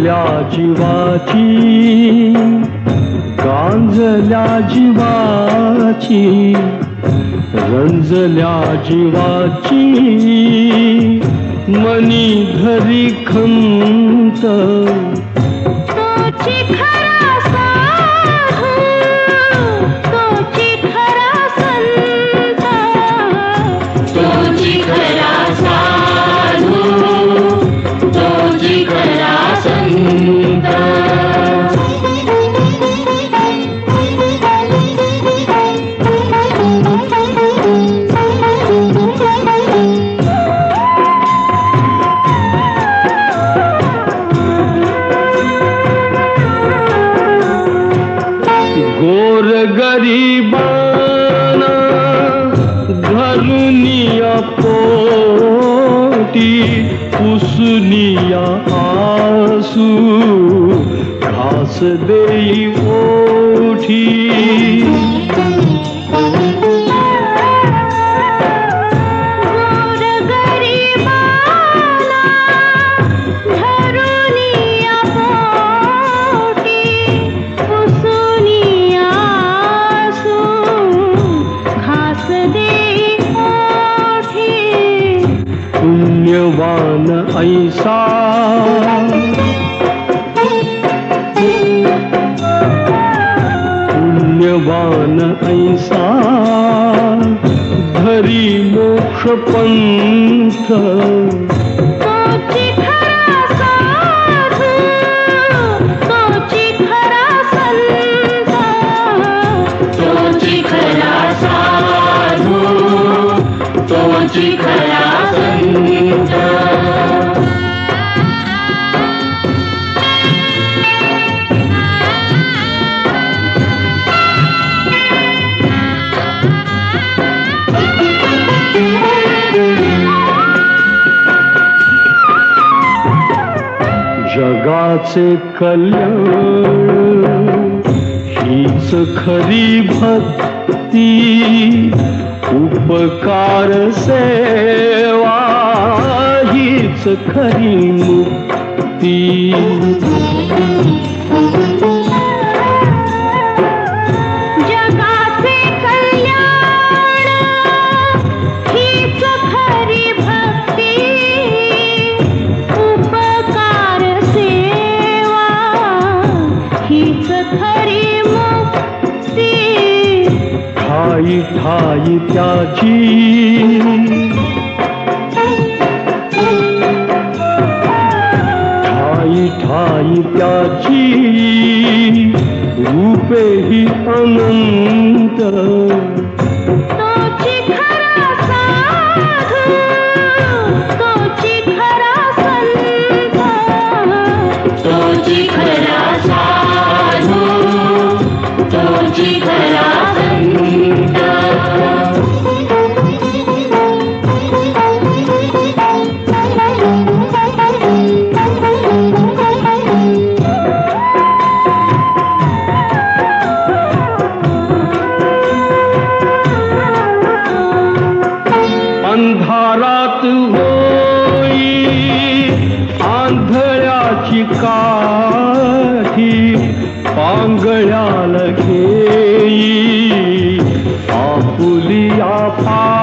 गांजल्या जीवाची गांजल्या जीवाची रंजल्या जीवाची मनी धरी खंत संत गोर गरीबाना घरुनिया पोटी पुसनिया आसू घास देई ओठी। पंथ तोची खरा संत. तोची कल्याण हीच खरी भक्ती उपकार सेवा हीच खरी मुक्ती. ठाई ठाई त्याची. ठाई ठाई त्याची. पांगळ्याल घेई आपुलिया पाठी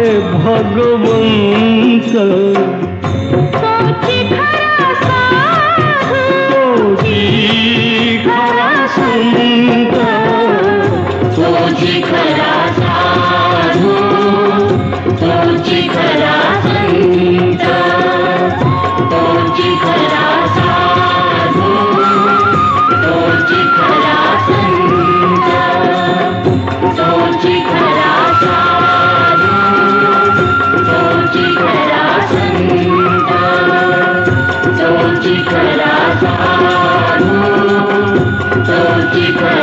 आहे भगवंत. खरा खरा संत. तोची खरा साधू तोची खरा संत. तोची keeper.